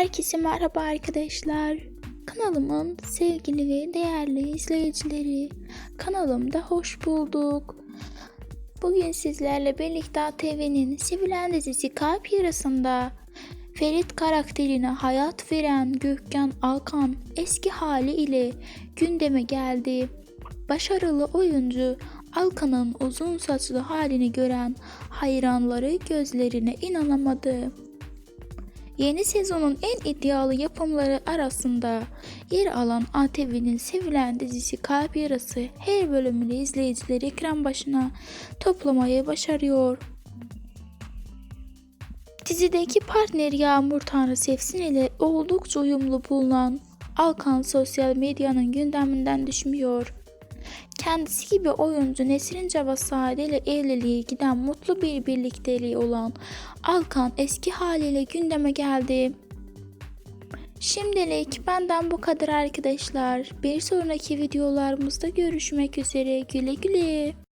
Herkese merhaba arkadaşlar. Kanalımın sevgili ve değerli izleyicileri. Kanalımda hoş bulduk. Bugün sizlerle birlikte ATV'nin sevilen dizisi Kalp Yarası'nda Ferit karakterine hayat veren Gökhan Alkan eski hali ile gündeme geldi. Başarılı oyuncu Alkan'ın uzun saçlı halini gören hayranları gözlerine inanamadı. Yeni sezonun en iddialı yapımları arasında yer alan ATV'nin sevilen dizisi Kalp Yarası her bölümünü izleyicileri ekran başına toplamayı başarıyor. Dizideki partner Yağmur Tanrı Sevsin ile oldukça uyumlu bulunan Alkan sosyal medyanın gündeminden düşmüyor. Kendisi gibi oyuncu Nesrin Cavasade ile evliliğe giden mutlu bir birlikteliği olan Alkan eski haliyle gündeme geldi. Şimdilik benden bu kadar arkadaşlar. Bir sonraki videolarımızda görüşmek üzere. Güle güle.